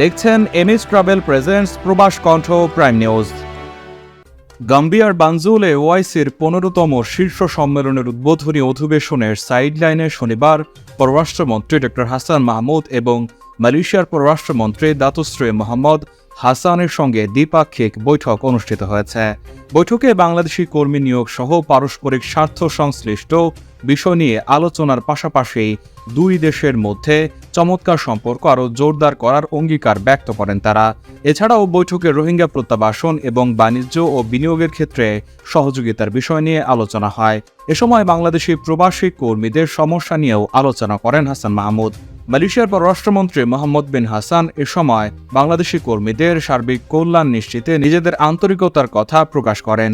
দেখছেন MS travel presents প্রবাস কণ্ঠ প্রাইম নিউজ। গাম্বিয়ার বানজুলে ওআইসির পনেরোতম শীর্ষ সম্মেলনের উদ্বোধনী অধিবেশনের সাইডলাইনে শনিবার পররাষ্ট্রমন্ত্রী ডক্টর হাসান মাহমুদ এবং মালয়েশিয়ার পররাষ্ট্রমন্ত্রী দাতুশ্রী মোহাম্মদ হাসানের সঙ্গে দ্বিপাক্ষিক বৈঠক অনুষ্ঠিত হয়েছে। বৈঠকে বাংলাদেশি কর্মী নিয়োগ সহ পারস্পরিক স্বার্থ সংশ্লিষ্ট বিষয় নিয়ে আলোচনার পাশাপাশি দুই দেশের মধ্যে চমৎকার সম্পর্ক আরও জোরদার করার অঙ্গীকার ব্যক্ত করেন তারা। এছাড়াও বৈঠকে রোহিঙ্গা প্রত্যাবাসন এবং বাণিজ্য ও বিনিয়োগের ক্ষেত্রে সহযোগিতার বিষয় নিয়ে আলোচনা হয়। এ সময় বাংলাদেশি প্রবাসী কর্মীদের সমস্যা নিয়েও আলোচনা করেন হাসান মাহমুদ। মালয়েশিয়ার পররাষ্ট্রমন্ত্রী মোহাম্মদ বিন হাসান এ সময় বাংলাদেশি কর্মীদের সার্বিক কল্যাণ নিশ্চিতে নিজেদের আন্তরিকতার কথা প্রকাশ করেন।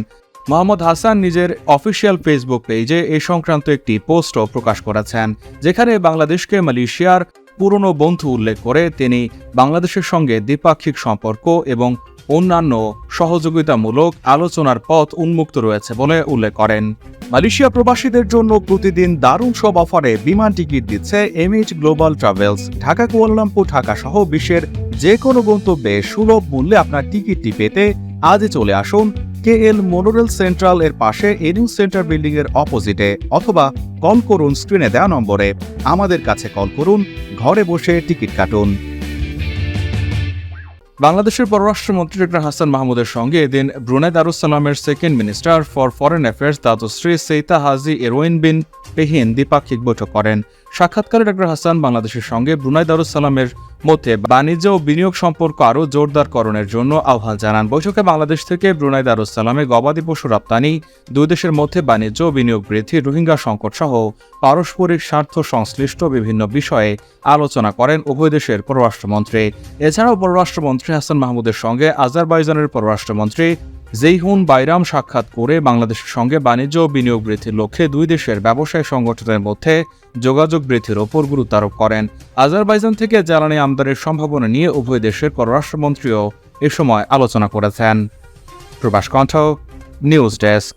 মোহাম্মদ হাসান নিজের অফিসিয়াল ফেসবুক পেজে এ সংক্রান্ত একটি পোস্টও প্রকাশ করেছেন, যেখানে বাংলাদেশকে মালয়েশিয়ার পুরনো বন্ধু উল্লেখ করে তিনি বাংলাদেশের সঙ্গে দ্বিপাক্ষিক সম্পর্ক এবং অন্যান্য সহযোগিতামূলক আলোচনার পথ উন্মুক্ত রয়েছে বলে উল্লেখ করেন। মালয়েশিয়া প্রবাসীদের জন্য প্রতিদিন দারুণ সব অফারে বিমান টিকিট দিচ্ছে MH global travels. Dhaka, Kuala Lumpur Dhaka সহ বিশ্বের যে কোনো গন্তব্যে সুলভ মূল্যে আপনার টিকিটটি পেতে আজই চলে আসুন কে এল মোনোরেল সেন্ট্রাল এর পাশে এনিউ সেন্টার বিল্ডিং এর অপোজিটে অথবা কল করুন স্ক্রিনে দেওয়া নম্বরে। আমাদের কাছে কল করুন, ঘরে বসে টিকিট কাটুন। বাংলাদেশের পররাষ্ট্রমন্ত্রী ডক্টর হাসান মাহমুদের সঙ্গে এদিন Brunei দারুসালামের second minister for foreign affairs Dato Seri Setia Haji Erywan bin Pehin দ্বিপাক্ষিক বৈঠক করেন। সাক্ষাৎকারে ডক্টর হাসান বাংলাদেশের সঙ্গে ব্রুনাই দারুসালামের মধ্যে বাণিজ্য ও বিনিয়োগ সম্পর্ক আরও জোরদারকরণের জন্য আহ্বান জানান। বৈঠকে বাংলাদেশ থেকে ব্রুনাই দারুসালামে গবাদি পশু রপ্তানি, দুই দেশের মধ্যে বাণিজ্য ও বিনিয়োগ বৃদ্ধি, রোহিঙ্গা সংকট সহ পারস্পরিক স্বার্থ সংশ্লিষ্ট বিভিন্ন বিষয়ে আলোচনা করেন উভয় দেশের পররাষ্ট্রমন্ত্রী। এছাড়াও পররাষ্ট্রমন্ত্রী হাসান মাহমুদের সঙ্গে আজারবাইজানের পররাষ্ট্রমন্ত্রী জেইহুন বাইরাম সাক্ষাৎ করে বাংলাদেশের সঙ্গে বাণিজ্য ও বিনিয়োগ বৃদ্ধির লক্ষ্যে দুই দেশের ব্যবসায়ী সংগঠনের মধ্যে যোগাযোগ বৃদ্ধির ওপর গুরুত্ব আরোপ করেন। আজারবাইজান থেকে জ্বালানি আমদানির সম্ভাবনা নিয়ে উভয় দেশের পররাষ্ট্রমন্ত্রীও এ সময় আলোচনা করেছেন। প্রবাস কণ্ঠ নিউজ ডেস্ক।